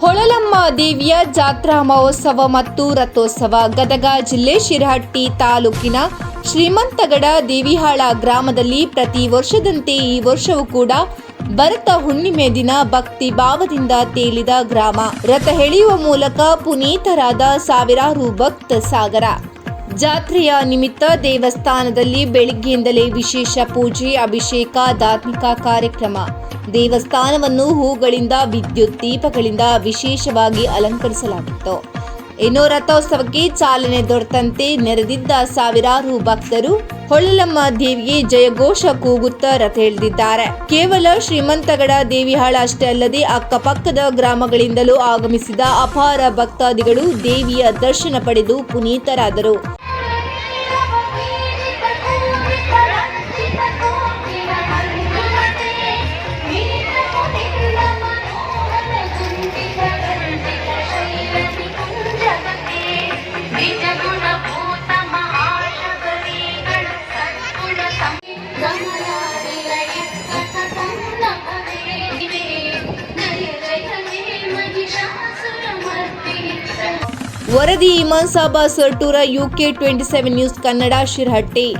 ಹೊಳಲಮ್ಮ ದೇವಿಯ ಜಾತ್ರಾ ಮಹೋತ್ಸವ ಮತ್ತು ರಥೋತ್ಸವ ಗದಗ ಜಿಲ್ಲೆ ಶಿರಹಟ್ಟಿ ತಾಲೂಕಿನ ಶ್ರೀಮಂತಗಡ ದೇವಿಹಾಳ ಗ್ರಾಮದಲ್ಲಿ ಪ್ರತಿ ವರ್ಷದಂತೆ ಈ ವರ್ಷವೂ ಕೂಡ ಭರತ ಹುಣ್ಣಿಮೆ ದಿನ ಭಕ್ತಿ ಭಾವದಿಂದ ತೇಲಿದ ಗ್ರಾಮ. ರಥ ಎಳೆಯುವ ಮೂಲಕ ಪುನೀತರಾದ ಸಾವಿರಾರು ಭಕ್ತ ಸಾಗರ. ಜಾತ್ರೆಯ ನಿಮಿತ್ತ ದೇವಸ್ಥಾನದಲ್ಲಿ ಬೆಳಿಗ್ಗೆಯಿಂದಲೇ ವಿಶೇಷ ಪೂಜೆ, ಅಭಿಷೇಕ, ಧಾರ್ಮಿಕ ಕಾರ್ಯಕ್ರಮ. ದೇವಸ್ಥಾನವನ್ನು ಹೂಗಳಿಂದ, ವಿದ್ಯುತ್ ದೀಪಗಳಿಂದ ವಿಶೇಷವಾಗಿ ಅಲಂಕರಿಸಲಾಗಿತ್ತು. ಇನ್ನು ರಥೋತ್ಸವಕ್ಕೆ ಚಾಲನೆ ದೊರೆತಂತೆ ನೆರೆದಿದ್ದ ಸಾವಿರಾರು ಭಕ್ತರು ಹೊಳ್ಳಲಮ್ಮ ದೇವಿಗೆ ಜಯಘೋಷ ಕೂಗುತ್ತಾ ರಥ ಎಳೆದಿದ್ದಾರೆ. ಕೇವಲ ಶ್ರೀಮಂತಗಡ ದೇವಿಹಾಳ ಅಷ್ಟೇ ಅಲ್ಲದೆ ಅಕ್ಕಪಕ್ಕದ ಗ್ರಾಮಗಳಿಂದಲೂ ಆಗಮಿಸಿದ ಅಪಾರ ಭಕ್ತಾದಿಗಳು ದೇವಿಯ ದರ್ಶನ ಪಡೆದು ಪುನೀತರಾದರು. ವರದಿ Iman Saba ಸರ್ಟೂರ UK twenty seven news Kannada Shirahatti.